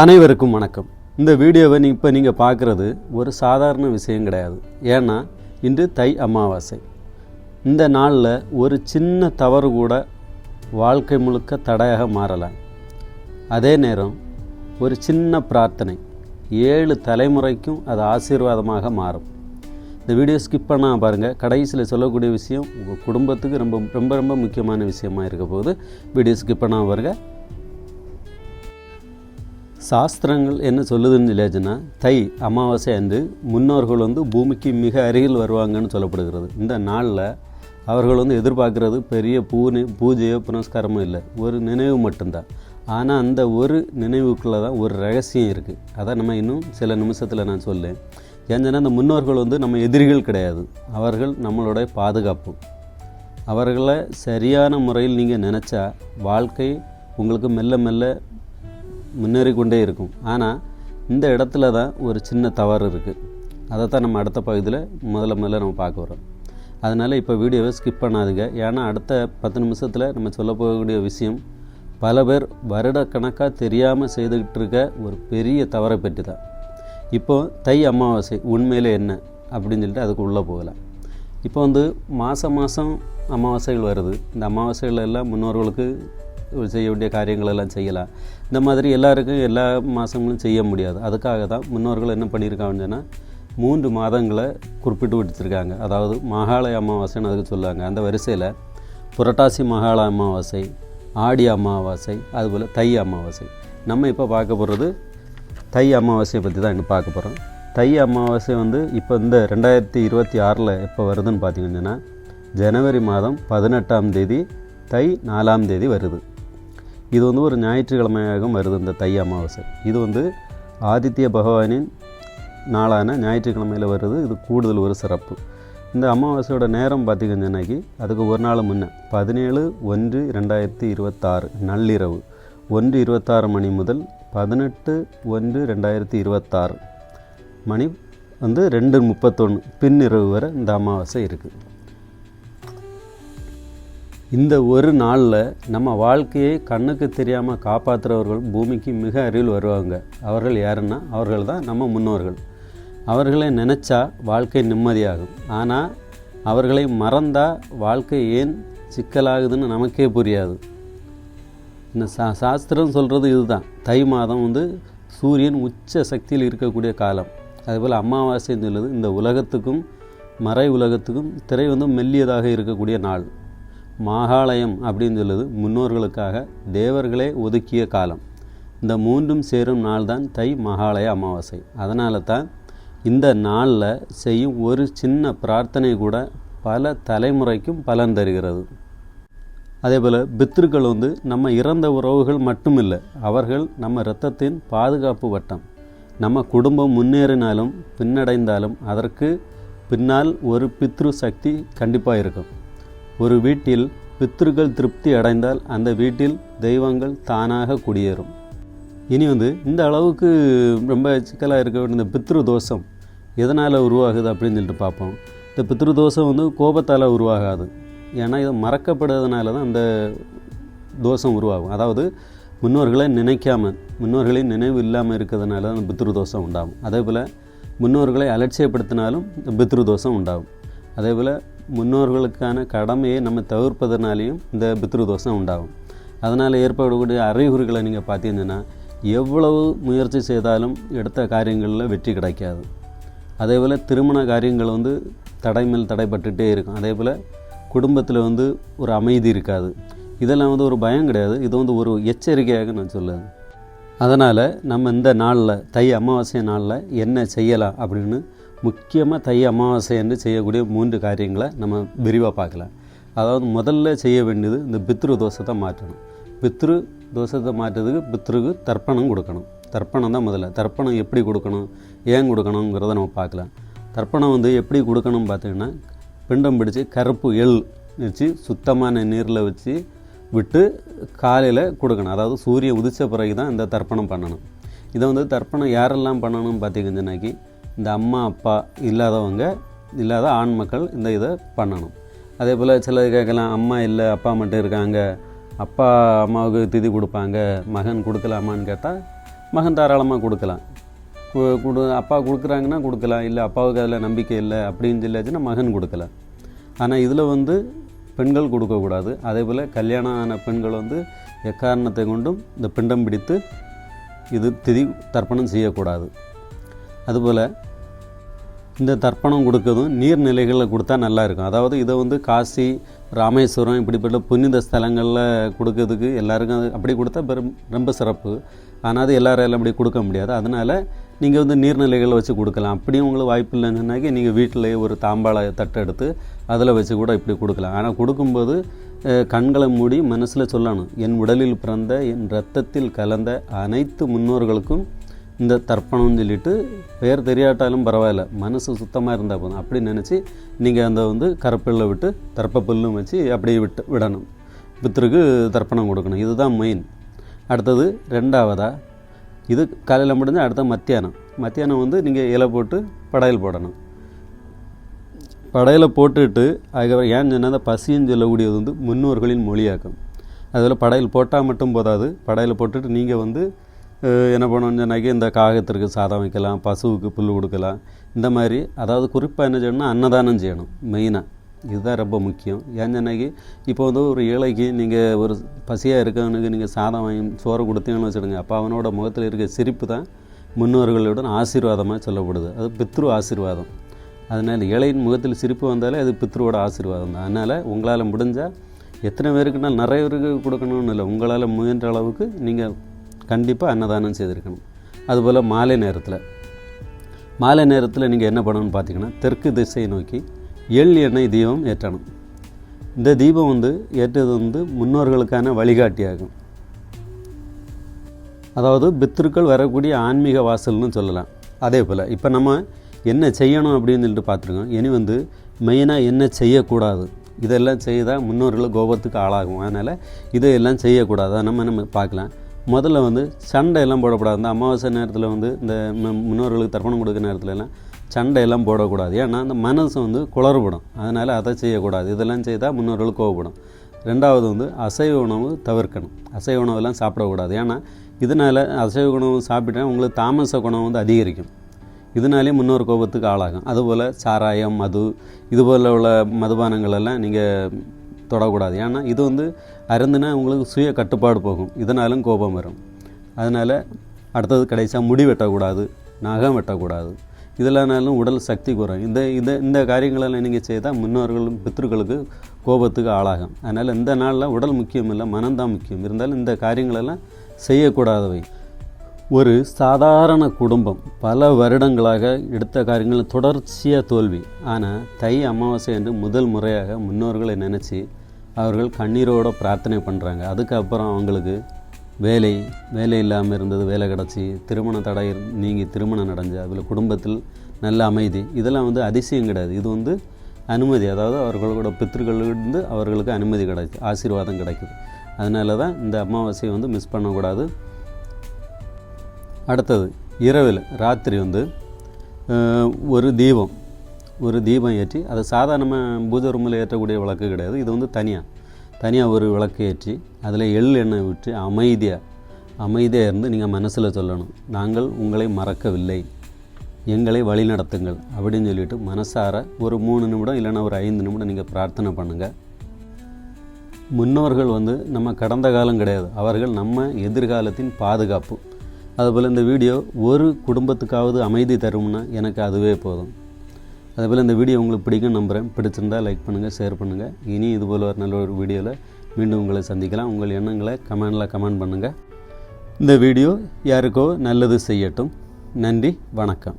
அனைவருக்கும் வணக்கம். இந்த வீடியோவை நீ இப்போ நீங்கள் பார்க்குறது ஒரு சாதாரண விஷயம் கிடையாது. ஏன்னா இன்று தை அமாவாசை. இந்த நாளில் ஒரு சின்ன தவறு கூட வாழ்க்கை முழுக்க தடையாக மாறலாம் அதே நேரம் ஒரு சின்ன பிரார்த்தனை ஏழு தலைமுறைக்கும் அது ஆசீர்வாதமாக மாறும். இந்த வீடியோ ஸ்கிப் பண்ணால் பாருங்கள் கடைசியில் சொல்லக்கூடிய விஷயம் உங்கள் குடும்பத்துக்கு ரொம்ப ரொம்ப ரொம்ப முக்கியமான விஷயமா இருக்க போது வீடியோ ஸ்கிப் பண்ணாமல் பாருங்கள் சாஸ்திரங்கள் என்ன சொல்லுதுன்னு சொல்லியாச்சுன்னா தை அமாவாசை அன்று முன்னோர்கள் வந்து பூமிக்கு மிக அருகில் வருவாங்கன்னு சொல்லப்படுகிறது. இந்த நாளில் அவர்கள் வந்து எதிர்பார்க்குறது பெரிய பூனி பூஜையோ புனஸ்காரமோ இல்லை. ஒரு நினைவு மட்டும்தான். ஆனால் அந்த ஒரு நினைவுக்குள்ளே தான் ஒரு ரகசியம் இருக்குது அதான் நம்ம இன்னும் சில நிமிஷத்தில் நான் சொல்லேன். ஏன்னா அந்த முன்னோர்கள் வந்து நம்ம எதிரிகள் கிடையாது. அவர்கள் நம்மளுடைய பாதுகாப்பு. அவர்களை சரியான முறையில் நீங்கள் நினச்சா வாழ்க்கை உங்களுக்கு மெல்ல மெல்ல முன்னேறி கொண்டே இருக்கும். ஆனால் இந்த இடத்துல தான் ஒரு சின்ன தவறு இருக்குது அதை தான் நம்ம அடுத்த பகுதியில் முதல்ல முதல்ல நம்ம பார்க்க வரோம் அதனால் இப்போ வீடியோவை ஸ்கிப் பண்ணாதுங்க. ஏன்னா அடுத்த பத்து நிமிஷத்தில் நம்ம சொல்ல போகக்கூடிய விஷயம் பல பேர் வருடக்கணக்காக தெரியாமல் செய்துக்கிட்டு இருக்க ஒரு பெரிய தவறை பற்றி தான் இப்போது தை அமாவாசை உண்மையில் என்ன? அப்படின்னு சொல்லிட்டு அதுக்கு உள்ளே போகலாம் இப்போ வந்து மாதம் மாதம் அமாவாசைகள் வருது. இந்த அமாவாசைகள் எல்லாம் முன்னோர்களுக்கு செய்ய வேண்டிய காரியங்கள் எல்லாம் செய்யலாம். இந்த மாதிரி எல்லாருக்கும் எல்லா மாதங்களும் செய்ய முடியாது. அதுக்காக தான் முன்னோர்கள் என்ன பண்ணியிருக்காங்கன்னு சொன்னால் மூன்று மாதங்களை குறிப்பிட்டு வச்சுருக்காங்க அதாவது மகாலய அமாவாசைன்னு அதுக்கு சொல்லுவாங்க. அந்த வரிசையில் புரட்டாசி மகால அமாவாசை ஆடி அமாவாசை அதுபோல் தை அமாவாசை. நம்ம இப்போ பார்க்க போகிறது தை அமாவாசையை பற்றி தான் இன்னும் பார்க்க போகிறோம் தை அமாவாசை வந்து இப்போ இந்த ரெண்டாயிரத்தி இருபத்தி ஆறில் எப்போ வருதுன்னு பார்த்தீங்கன்னா ஜனவரி மாதம் பதினெட்டாம் தேதி தை நாலாம் தேதி வருது. இது வந்து ஒரு ஞாயிற்றுக்கிழமையாக வருது இந்த தை அமாவாசை. இது வந்து ஆதித்ய பகவானின் நாளான ஞாயிற்றுக்கிழமையில் வருது. இது கூடுதல் ஒரு சிறப்பு. இந்த அமாவாசையோட நேரம் பார்த்திங்கன்னாக்கி அதுக்கு ஒரு நாள் முன்னே பதினேழு ஒன்று ரெண்டாயிரத்தி இருபத்தாறு நள்ளிரவு ஒன்று இருபத்தாறு மணி முதல் பதினெட்டு ஒன்று ரெண்டாயிரத்தி இருபத்தாறு மணி வந்து ரெண்டு முப்பத்தொன்று பின்னிரவு வரை இந்த அமாவாசை இருக்குது இந்த ஒரு நாளில் நம்ம வாழ்க்கையை கண்ணுக்கு தெரியாமல் காப்பாற்றுறவர்கள் பூமிக்கு மிக அருகில் வருவாங்க. அவர்கள் யாருன்னா அவர்கள் தான் நம்ம முன்னோர்கள். அவர்களை நினச்சா வாழ்க்கை நிம்மதியாகும். ஆனால் அவர்களை மறந்தால் வாழ்க்கை ஏன் சிக்கலாகுதுன்னு நமக்கே புரியாது. இந்த சா சாஸ்திரம் சொல்கிறது இதுதான். தை மாதம் வந்து சூரியன் உச்ச சக்தியில் இருக்கக்கூடிய காலம். அதேபோல் அமாவாசைன்னு சொல்லுது. இந்த உலகத்துக்கும் மறை உலகத்துக்கும் திரை வந்து மெல்லியதாக இருக்கக்கூடிய நாள். மாகாளயம் அப்படின்னு சொல்லுது முன்னோர்களுக்காக தேவர்களே ஒதுக்கிய காலம். இந்த மூன்றும் சேரும் நாள் தான் தை மகாலய அமாவாசை. அதனால தான் இந்த நாளில் செய்யும் ஒரு சின்ன பிரார்த்தனை கூட பல தலைமுறைக்கும் பலன் தருகிறது. அதே போல் பித்ருக்கள் வந்து நம்ம இறந்த உறவுகள் மட்டும் இல்லை அவர்கள் நம்ம இரத்தத்தின் பாதுகாப்பு வட்டம். நம்ம குடும்பம் முன்னேறினாலும் பின்னடைந்தாலும் அதற்கு பின்னால் ஒரு பித்ரு சக்தி கண்டிப்பாக இருக்கும். ஒரு வீட்டில் பித்ருக்கள் திருப்தி அடைந்தால் அந்த வீட்டில் தெய்வங்கள் தானாக குடியேறும். இனி வந்து இந்த அளவுக்கு ரொம்ப சிக்கலாக இருக்க வேண்டிய இந்த பித்ரு தோஷம் எதனால் உருவாகுது அப்படின்னு சொல்லிட்டு பார்ப்போம். இந்த பித்ரு தோஷம் வந்து கோபத்தால் உருவாகாது. ஏன்னா இது மறக்கப்படுறதுனால தான் அந்த தோஷம் உருவாகும். அதாவது முன்னோர்களை நினைக்காம முன்னோர்களின் நினைவு இல்லாமல் இருக்கிறதுனால தான் அந்த பித்ரு தோஷம் உண்டாகும். அதே போல் முன்னோர்களை அலட்சியப்படுத்தினாலும் இந்த பித்ரு தோஷம் உண்டாகும். அதே போல் முன்னோர்களுக்கான கடமையை நம்ம தவிர்ப்பதனாலேயும் இந்த பித்ரு தோஷம் உண்டாகும். அதனால் ஏற்படக்கூடிய அறிகுறிகளை நீங்கள் பார்த்தீங்கன்னா எவ்வளவு முயற்சி செய்தாலும் எடுத்த காரியங்களில் வெற்றி கிடைக்காது. அதே போல் திருமண காரியங்கள் வந்து தடைமேல் தடைப்பட்டுகிட்டே இருக்கும். அதே போல் குடும்பத்தில் வந்து ஒரு அமைதி இருக்காது. இதெல்லாம் வந்து ஒரு பயம் கிடையாது. இது வந்து ஒரு எச்சரிக்கையாக நான் சொல்லுவேன். அதனால் நம்ம இந்த நாளில் தை அமாவாசை நாளில் என்ன செய்யலாம் அப்படின்னு முக்கியமாக தை அமாவாசை என்று செய்யக்கூடிய மூன்று காரியங்களை நம்ம விரிவாக பார்க்கலாம். அதாவது முதல்ல செய்ய வேண்டியது இந்த பித்ரு தோஷத்தை மாற்றணும். பித்ரு தோஷத்தை மாற்றுறதுக்கு பித்ருக்கு தர்ப்பணம் கொடுக்கணும். தர்ப்பணம் தான் முதல்ல. தர்ப்பணம் எப்படி கொடுக்கணும்? ஏன் கொடுக்கணுங்கிறத நம்ம பார்க்கலாம். தர்ப்பணம் வந்து எப்படி கொடுக்கணும்னு பார்த்தீங்கன்னா பிண்டம் பிடிச்சி கருப்பு எள் வச்சு சுத்தமான நீரில் வச்சு விட்டு காலையில் கொடுக்கணும். அதாவது சூரியன் உதித்த பிறகு தான் இந்த தர்ப்பணம் பண்ணணும். இதை வந்து தர்ப்பணம் யாரெல்லாம் பண்ணணும்னு பார்த்தீங்கன்னாக்கி இந்த அம்மா அப்பா இல்லாதவங்க இல்லாத ஆண் மக்கள் இந்த இதை பண்ணணும். அதே போல் சிலர் கேட்கலாம் அம்மா இல்லை அப்பா மட்டும் இருக்காங்க. அப்பா அம்மாவுக்கு திதி கொடுப்பாங்க. மகன் கொடுக்கலாமான்னு கேட்டால் மகன் தாராளமாக கொடுக்கலாம். கொடு அப்பா கொடுக்குறாங்கன்னா கொடுக்கலாம். இல்லை அப்பாவுக்கு அதில் நம்பிக்கை இல்லை அப்படின்னு சொல்லியாச்சுன்னா மகன் கொடுக்கலாம் ஆனால் இதில் வந்து பெண்கள் கொடுக்கக்கூடாது அதே போல் கல்யாணம் ஆன பெண்கள் வந்து எக்காரணத்தை கொண்டும் இந்த பிண்டம் பிடித்து இது திதி தர்ப்பணம் செய்யக்கூடாது. அதுபோல் இந்த தர்ப்பணம் கொடுக்கறதும் நீர்நிலைகளில் கொடுத்தா நல்லா இருக்கும். அதாவது இதை வந்து காசி ராமேஸ்வரம் இப்படிப்பட்ட புனித ஸ்தலங்களில் கொடுக்கறதுக்கு எல்லாருக்கும் அது அப்படி கொடுத்தா பெரும் ரொம்ப சிறப்பு. ஆனால் அது எல்லாராலும் அப்படி கொடுக்க முடியாது. அதனால் நீங்கள் வந்து நீர்நிலைகளில் வச்சு கொடுக்கலாம். அப்படியும் உங்களுக்கு வாய்ப்பு இல்லைன்னு சொன்னாக்கி நீங்கள் வீட்டிலேயே ஒரு தாம்பாள தட்டை எடுத்து அதில் வச்சு கூட இப்படி கொடுக்கலாம். ஆனால் கொடுக்கும்போது கண்களை மூடி மனசில் சொல்லணும். என் உடலில் பிறந்த என் ரத்தத்தில் கலந்த அனைத்து முன்னோர்களுக்கும் இந்த தர்ப்பணம்னு சொல்லிட்டு பெயர் தெரியாட்டாலும் பரவாயில்ல மனசு சுத்தமாக இருந்தால் போதும். அப்படி நினச்சி நீங்கள் அந்த வந்து கரப்பில்ல விட்டு தர்ப்ப புல்லும் வச்சு அப்படியே விட்டு விடணும். பித்தருக்கு தர்ப்பணம் கொடுக்கணும். இதுதான் மெயின் அடுத்தது ரெண்டாவதா இது காலையில் முடிஞ்சு அடுத்த மத்தியானம். மத்தியானம் வந்து நீங்கள் இலை போட்டு படையல் போடணும். படையலை போட்டுட்டு அதுக்கப்புறம் ஏன் சொன்னால் அந்த பசின்னு சொல்லக்கூடியது வந்து முன்னோர்களின் மொழியாக்கம். அதில் படையல் போட்டால் மட்டும் போதாது. படையல் போட்டுட்டு நீங்கள் வந்து என்ன பண்ணணும்னு சொன்னாக்கி இந்த காகத்திற்கு சாதம் வைக்கலாம் பசுவுக்கு புல் கொடுக்கலாம். இந்த மாதிரி அதாவது குறிப்பாக என்ன செய்யணும்னா அன்னதானம் செய்யணும் மெயினாக இதுதான் ரொம்ப முக்கியம். ஏன்னு சொன்னாக்கி இப்போ வந்து ஒரு ஏழைக்கு நீங்கள் ஒரு பசியாக இருக்கவனுக்கு நீங்கள் சாதம் வாங்கி சோறு கொடுத்தீங்கன்னு வச்சுடுங்க அப்போ அவனோட முகத்தில் இருக்க சிரிப்பு தான் முன்னோர்களுடன் ஆசீர்வாதமாக சொல்லப்படுது. அது பித்ரு ஆசீர்வாதம். அதனால் ஏழையின் முகத்தில் சிரிப்பு வந்தாலே அது பித்ருவோட ஆசீர்வாதம் தான். அதனால் உங்களால் முடிஞ்சால் எத்தனை பேருக்குன்னா நிறைய பேருக்கு கொடுக்கணும்னு இல்லை உங்களால் முயன்ற அளவுக்கு நீங்கள் கண்டிப்பாக அன்னதானம் செய்திருக்கணும். அதுபோல் மாலை நேரத்தில். மாலை நேரத்தில் நீங்கள் என்ன பண்ணணும்னு பார்த்தீங்கன்னா தெற்கு திசையை நோக்கி எள் எண்ணெய் தீபம் ஏற்றணும். இந்த தீபம் வந்து ஏற்றது வந்து முன்னோர்களுக்கான வழிகாட்டியாகும். அதாவது பித்திருக்கள் வரக்கூடிய ஆன்மீக வாசல்னு சொல்லலாம். அதே போல் இப்போ நம்ம என்ன செய்யணும் அப்படின்னு சொல்லிட்டு பார்த்துருக்கோம் இனி வந்து மெயினாக என்ன செய்யக்கூடாது? இதெல்லாம் செய்தால் முன்னோர்கள் கோபத்துக்கு ஆளாகும். அதனால் இதையெல்லாம் செய்யக்கூடாது. நம்ம நம்ம பார்க்கலாம்? முதல்ல வந்து சண்டை எல்லாம் போடக்கூடாது. இந்த அமாவாசை நேரத்தில் வந்து இந்த மு- முன்னோர்களுக்கு தர்ப்பணம் கொடுக்குற நேரத்துலலாம் எல்லாம் சண்டை எல்லாம் போடக்கூடாது. ஏன்னா அந்த மனசு வந்து குளறுபடும். அதனால் அதை செய்யக்கூடாது. இதெல்லாம் செய்தால் முன்னோர்கள் கோவப்படும். ரெண்டாவது வந்து அசைவ உணவு தவிர்க்கணும். அசைவ உணவெல்லாம் சாப்பிடக்கூடாது. ஏன்னா இதனால் அசைவ உணவு சாப்பிட்டா உங்களுக்கு தாமச குணம் வந்து அதிகரிக்கும். இதனாலே முன்னோர் கோபத்துக்கு ஆளாகும். அதுபோல் சாராயம் மது இதுபோல் உள்ள மதுபானங்கள் எல்லாம் நீங்கள் தொடக்கூடாது. ஏன்னா இது வந்து அருந்துனா உங்களுக்கு சுய கட்டுப்பாடு போகும். இதனாலும் கோபம் வரும். அதனால் அடுத்தது கடைசியாக முடி வெட்டக்கூடாது நகம் வெட்டக்கூடாது. இதெல்லாம்னாலும் உடல் சக்தி குறையும். இந்த இந்த இந்த காரியங்களெல்லாம் நீங்கள் செய்தால் முன்னோர்களும் பித்ருக்களுக்கு கோபத்துக்கு ஆளாகும். அதனால் இந்த நாளில் உடல் முக்கியம் இல்லை மனம்தான் முக்கியம். இருந்தாலும் இந்த காரியங்களெல்லாம் செய்யக்கூடாதவை. ஒரு சாதாரண குடும்பம் பல வருடங்களாக எடுத்த காரியங்கள் தொடர்ச்சியாக தோல்வி. ஆனால் தை அமாவாசை என்று முதல் முறையாக முன்னோர்களை நினச்சி அவர்கள் கண்ணீரோட பிரார்த்தனை பண்ணுறாங்க அதுக்கப்புறம் அவங்களுக்கு வேலை வேலை இல்லாமல் இருந்தது வேலை கிடச்சி திருமண தடை நீங்கி திருமணம் நடஞ்சு அதில் குடும்பத்தில் நல்ல அமைதி. இதெல்லாம் வந்து அதிசயம் கிடையாது. இது வந்து அனுமதி. அதாவது அவர்களோட பித்திருக்களிலிருந்து அவர்களுக்கு அனுமதி கிடைக்குது ஆசீர்வாதம் கிடைக்குது. அதனால தான் இந்த அமாவாசையை வந்து மிஸ் பண்ணக்கூடாது. அடுத்தது இரவில் ராத்திரி வந்து ஒரு தீபம் ஒரு தீபம் ஏற்றி அதை சாதாரணமாக பூஜை ரூமில் ஏற்றக்கூடிய விளக்கு கிடையாது இது வந்து தனியாக தனியாக ஒரு விளக்கு ஏற்றி அதில் எள் எண்ணெய் விட்டு அமைதியாக அமைதியாக இருந்து நீங்கள் மனசில் சொல்லணும் நாங்கள் உங்களை மறக்கவில்லை எங்களை வழிநடத்துங்கள் அப்படின்னு சொல்லிட்டு மனசார ஒரு மூணு நிமிடம் இல்லைன்னா ஒரு ஐந்து நிமிடம் நீங்கள் பிரார்த்தனை பண்ணுங்கள் முன்னோர்கள் வந்து நம்ம கடந்த காலம் கிடையாது அவர்கள் நம்ம எதிர்காலத்தின் பாதுகாப்பு. அதுபோல் இந்த வீடியோ ஒரு குடும்பத்துக்காவது அமைதி தரும்னா எனக்கு அதுவே போதும். அதேபோல் இந்த வீடியோ உங்களுக்கு பிடிக்கும் நம்புகிறேன் பிடிச்சிருந்தா லைக் பண்ணுங்கள் ஷேர் பண்ணுங்கள் இனி இதுபோல் ஒரு நல்ல ஒரு வீடியோவில் மீண்டும் உங்களை சந்திக்கலாம். உங்கள் எண்ணங்களை கமெண்டில் கமெண்ட் பண்ணுங்கள் இந்த வீடியோ யாருக்கோ நல்லது செய்யட்டும். நன்றி வணக்கம்.